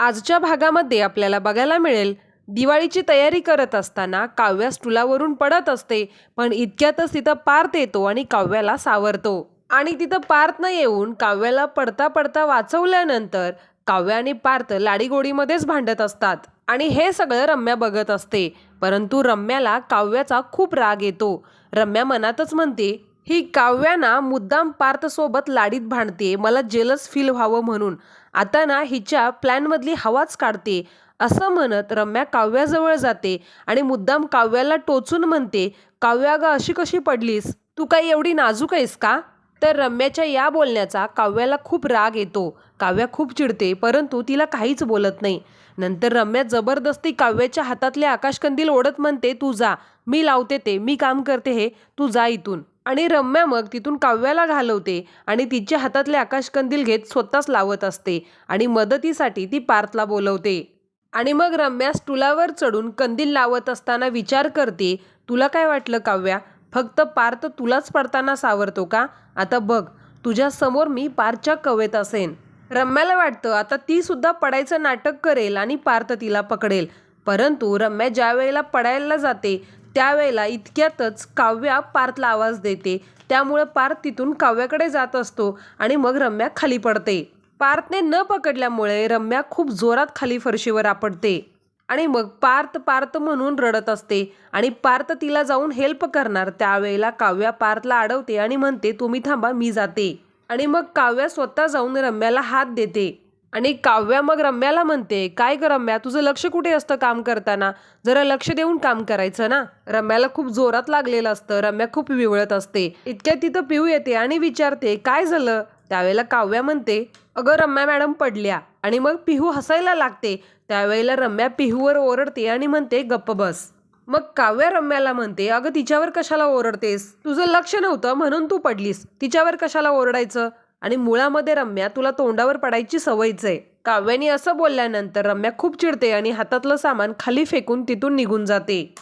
आजच्या भागामध्ये आपल्याला बघायला मिळेल दिवाळीची तयारी करत असताना काव्या स्टुलावरून पडत असते पण इतक्यातच तिथं पार्थ येतो आणि काव्याला सावरतो. आणि तिथं पार्थ न येऊन काव्याला पडता पडता वाचवल्यानंतर काव्या आणि पार्थ लाडीगोडीमध्येच भांडत असतात. आणि हे सगळं रम्या बघत असते परंतु रम्याला काव्याचा खूप राग येतो. रम्या मनातच म्हणते ही काव्याना मुद्दाम पार्थसोबत लाडीत भांडते. मला जेलस फील व्हावं म्हणून. आता ना हिच्या प्लॅनमधली हवाच काढते. असं म्हणत रम्या काव्याजवळ जाते आणि मुद्दाम काव्याला टोचून म्हणते काव्या ग अशी कशी पडलीस? तू काही एवढी नाजूक आहेस का? तर रम्याच्या या बोलण्याचा काव्याला खूप राग येतो. काव्या खूप चिडते परंतु तिला काहीच बोलत नाही. नंतर रम्या जबरदस्ती काव्याच्या हातातले आकाशकंदील ओढत म्हणते तू जा. मी लावते ते. मी काम करते हे. तू जा इथून. आणि रम्या मग तिथून काव्याला घालवते आणि तिच्या हातातले आकाशकंदील घेत स्वतःच लावत असते आणि मदतीसाठी ती पार्थला बोलवते. आणि मग रम्या स्टुलावर चढून कंदील लावत असताना विचार करते तुला काय वाटलं काव्या? फक्त पार्थ तुलाच पडताना सावरतो का? आता बघ तुझ्या समोर मी पारच्या कवेत असेन. रम्याला वाटतं आता ती सुद्धा पडायचं नाटक करेल आणि पार्थ तिला पकडेल. परंतु रम्या ज्या वेळेला पडायला जाते त्यावेळेला इतक्यातच काव्या पार्थला आवाज देते. त्यामुळं पार्थ तिथून काव्याकडे जात असतो आणि मग रम्या खाली पडते. पार्थने न पकडल्यामुळे रम्या खूप जोरात खाली फरशीवर आपडते आणि मग पार्थ पार्थ म्हणून रडत असते. आणि पार्थ तिला जाऊन हेल्प करणार. त्यावेळेला काव्या पार्थला अडवते आणि म्हणते तुम्ही थांबा मी जाते. आणि मग काव्या स्वतः जाऊन रम्याला हात देते. आणि काव्या मग रम्याला म्हणते काय ग रम्या तुझं लक्ष कुठे असतं काम करताना? जरा लक्ष देऊन काम करायचं ना? रम्याला खूप जोरात लागलेलं असतं रम्या खूप विवळत असते. इतक्या तिथं पिऊ येते आणि विचारते काय झालं? त्यावेळेला काव्या म्हणते अगं रम्या मॅडम पडल्या. आणि मग पिहू हसायला लागते. त्यावेळेला रम्या पिहूवर ओरडते आणि म्हणते गप्प बस. मग काव्या रम्याला म्हणते अगं तिच्यावर कशाला ओरडतेस? तुझं लक्ष नव्हतं म्हणून तू पडलीस. तिच्यावर कशाला ओरडायचं? आणि मुळामध्ये रम्या तुला तोंडावर पडायची सवयच आहे. काव्याने असं बोलल्यानंतर रम्या खूप चिडते आणि हातातलं सामान खाली फेकून तिथून निघून जाते.